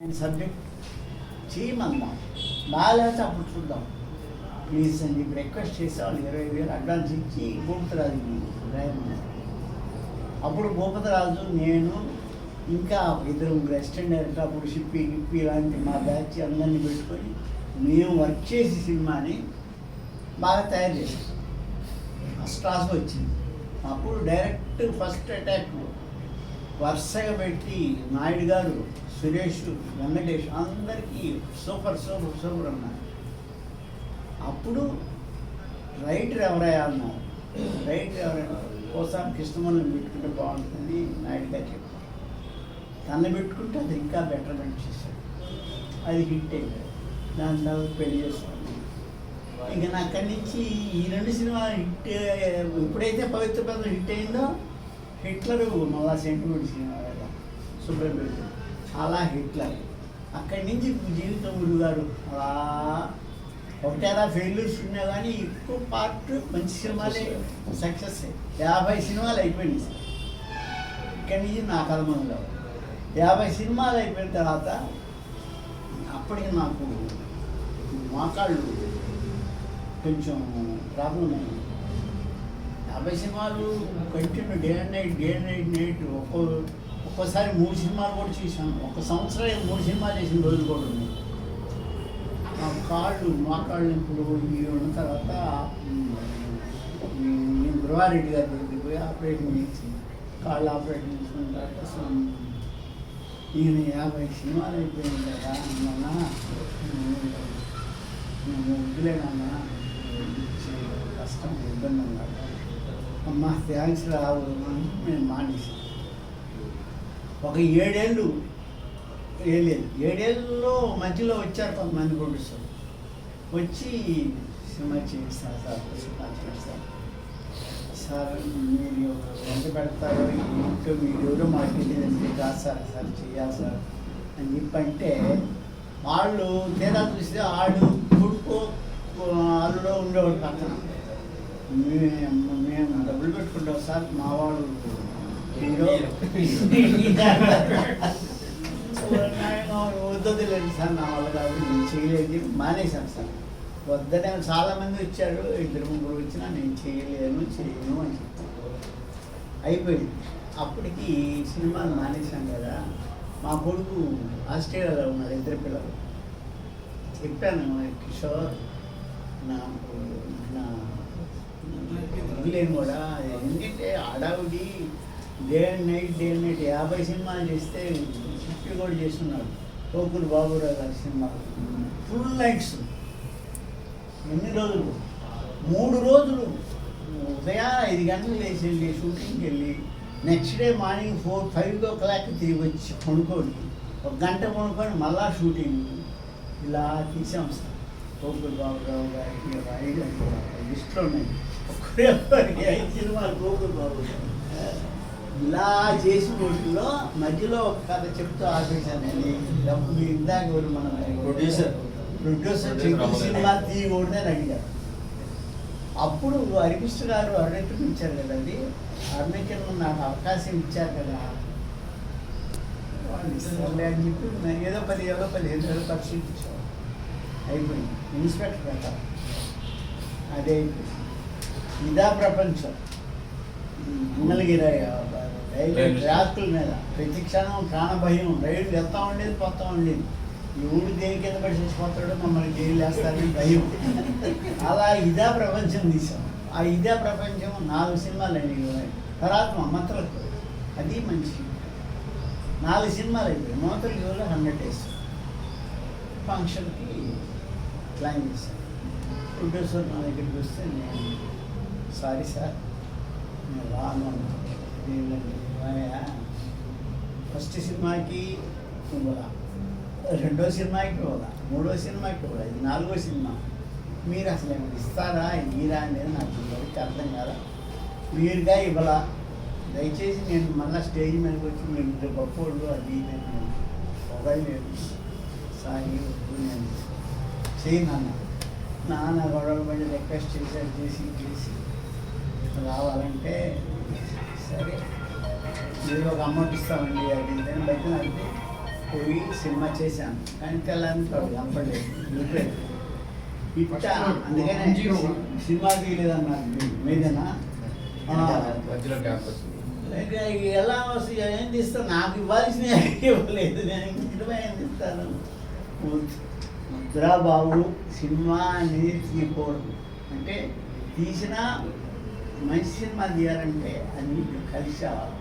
నేను సబ్జెక్ట్ చేయమందాం బాగాలేకపోతే అప్పుడు చూద్దాం. ప్లీజ్ అని చెప్పి రిక్వెస్ట్ చేసేవాళ్ళు ఇరవై వేలు అడ్వాన్స్ ఇచ్చి గోపతరాజుకి అప్పుడు గోపతరాజు నేను ఇంకా ఇద్దరు ముగ్గురు అసిస్టెంట్ డైరెక్టర్ అప్పుడు షిప్పి గిప్పి లాంటి మా బ్యాచ్ అందరినీ పెట్టుకొని మేము వర్క్ చేసి సినిమాని బాగా తయారు చేసాం ఫస్ట్ క్లాస్కి వచ్చింది. అప్పుడు డైరెక్ట్ ఫస్ట్ అటాక్ వరుసగా పెట్టి నాయుడు గారు సురేష్ వెంకటేష్ అందరికీ సూపర్ సూపర్ సూపర్ అన్నారు. అప్పుడు రైటర్ ఎవరయ్యా అన్నారు. రైటర్ ఎవరైనా కోసం కృష్ణమూలని పెట్టుకుంటే బాగుంటుందని నాయుడు గారు చెప్పారు. తనని పెట్టుకుంటే అది ఇంకా బెటర్మెంట్ చేశాడు. అది హిట్ అయింది. దాని తర్వాత పెళ్ళి చేసుకున్నాను ఇంకా నా అక్కడి నుంచి ఈ రెండు సినిమాలు హిట్ ఎప్పుడైతే పవిత్ర పదం హిట్ అయిందో హిట్లర్ మళ్ళా సెంటిమెంట్ సినిమా కదా సుబ్రహ్మణ్యం. చాలా హిట్లర్ అక్కడి నుంచి జీవితం గురుగారు అలా ఒకటేలా ఫెయిల్యూర్స్ ఉన్నా కానీ ఎక్కువ పార్ట్ మంచి సినిమాలే సక్సెస్. యాభై సినిమాలు అయిపోయినాయి సార్. ఇక్కడి నుంచి నా కర్మంలో యాభై సినిమాలు అయిపోయిన తర్వాత అప్పటికి నాకు మోకాళ్ళు కొంచెం ప్రాబ్లం అయింది యాభై సినిమాలు continue day and night day and night night ఒక్కో ఒక్కసారి మూడు సినిమాలు కూడా చూసాను ఒక సంవత్సరం మూడు సినిమాలు చేసిన రోజులు కూడా ఉన్నాయి. మా కాళ్ళు మోకాళ్ళు ఇప్పుడు ఇవి ఉన్న తర్వాత నేను గురవారెడ్డి గారి దగ్గరికి పోయి ఆపరేషన్ చేసి కాళ్ళు ఆపరేషన్ చేసిన తర్వాత అసలు ఈయన యాభై సినిమాలు అయిపోయింది కదా అన్నా నేను వద్దులేనన్నా కష్టం ఇబ్బంది అన్నాడు అమ్మ థ్యాంక్స్ రావు అని నేను మానేసాను ఒక ఏడేళ్ళు వేయలేదు ఏడేళ్ళలో మధ్యలో వచ్చారు కొంతమంది ప్రొడ్యూసర్ వచ్చి సినిమా చేయిస్తారు సార్ సినిమా చేస్తారు సార్. మీరు ఎంత పెడతారో ఇంట్లో మీరు ఎవరో మాకు తెలియదండి కాదు సార్ సార్ చేయాలి సార్ అని చెప్పంటే వాళ్ళు తేడా చూస్తే ఆడు కొడుకు అల్లుడో ఉండేవాడు పక్కన మేము మేము డబ్బులు పెట్టుకుంటాం సార్ మా వాళ్ళు హీరో లేదు సార్ నా వల్ల కాబట్టి నేను చేయలేదు మానేశాను సార్ వద్దనే చాలా మంది వచ్చారు ఇద్దరు ముగ్గురు వచ్చినా నేను చేయలేను చేయను అని చెప్పాను అయిపోయింది అప్పటికి సినిమాలు మానేశాం కదా మా కొడుకు ఆస్ట్రేలియాలో ఉన్నారు ఇద్దరు పిల్లలు చెప్పాను కిషోర్ నాకు నా కూడా ఎందుకంటే అడావుడి day and night day and night యాభై సినిమాలు చేస్తే ఫిఫ్టీ కూడా చేస్తున్నాడు. కోకులు బాబురావు గారి సినిమా ఫుల్ లైక్స్ ఎన్ని రోజులు? మూడు రోజులు. ఉదయం ఐదు గంటలు లేచి వెళ్ళి షూటింగ్కి వెళ్ళి. Next day morning four five o'clock తిరిగి వచ్చి కొనుక్కోండి ఒక గంట కొనుక్కొని మళ్ళా షూటింగ్ ఇలా తీసాం సార్. కోకులు బాబురావు గారికి ఐదు లిస్ట్లో ఉన్నాయి. ఒక్కరికి ఐదు సినిమాలు కోకులు బాబురావు ఇలా చేసిన రోజుల్లో మధ్యలో ఒక కథ చెప్తూ ఆపేశాను నేను. డబ్బు మీరు ఇందాక మన. ప్రొడ్యూసర్. చెప్పి సినిమా తీయకూడదు అని అడిగారు. అప్పుడు హరికృష్ణ గారు అరుణించడం ఇచ్చారు కదండి. అరుణించడం నాకు అవకాశం ఇచ్చారు కదా. వాళ్ళు ఇస్తారులే అని చెప్పి నేను ఏదో పది ఏదో పదిహేను వేల పర్సెంట్ ఇచ్చారు అయిపోయింది. ఇన్స్పెక్టర్ కదా అదే అయిపోయింది. ఇదా ప్రపంచం. మంగళగిరి రైలు ట్రాకుల మీద ప్రతి క్షణం ప్రాణ భయం రైలు వెళ్తా ఉండేది పోతా ఉండేది. ఈ ఊరు దేని కింద పడి చచ్చిపోతాడో మమ్మల్ని జైలు వేస్తారని భయం. అలా ఇదా ప్రపంచం తీసాం ఆ ఇదా ప్రపంచం నాలుగు సినిమాలు అయినాయి తర్వాత మమ్మతలకు అది మంచి నాలుగు సినిమాలు అయిపోయాయి. మమతల యువలో హండ్రెడ్ డేస్. ఫంక్షన్కి ప్లాన్ చేశాను ప్రొడ్యూసర్ నా దగ్గరికి వస్తే నేను సారీ సార్ నేను రాను అన్నాను. ఏంటంటే "ఏమయ్యా, ఫస్ట్ సినిమాకి ఇవ్వాల రెండో సినిమాకి ఇవ్వాల మూడో సినిమాకి ఇవ్వాల ఇది నాలుగో సినిమా. మీరు అసలు ఏమైనా ఇస్తారా? మీరా అనేది నాకు ఎవరికి అర్థం కాదా మీరుగా ఇవ్వలా? దయచేసి నేను మళ్ళీ స్టేజ్ మీదకి వచ్చి మీరు ఇంత గొప్పోళ్ళు అది నేను పొగలేదు సారీ నేను. చేయను నాన్న గొడవలు పడి రిక్వెస్ట్ చేశారు చేసి చేసి. రావాలంటే సరే. మీరు ఒక అమౌంట్ ఇస్తామండి ఇదని బయట నడిపి పోయి సినిమా చేశాను. కానీ తెల్లంతా కనపడలేదు. ఇట్ట అందుకనే సినిమా తీయలేదన్నారు మీదనా? ఎలా వస్తుంది ఏం తీస్తాను నాకు ఇవ్వాల్సిన ఇవ్వలేదు నేను ఏం తీస్తాను ముద్రాబాబు సినిమా అనేది తీయకూడదు. అంటే తీసిన మంచి సినిమా తీయాలంటే అన్నిటి కలిసి రావాలి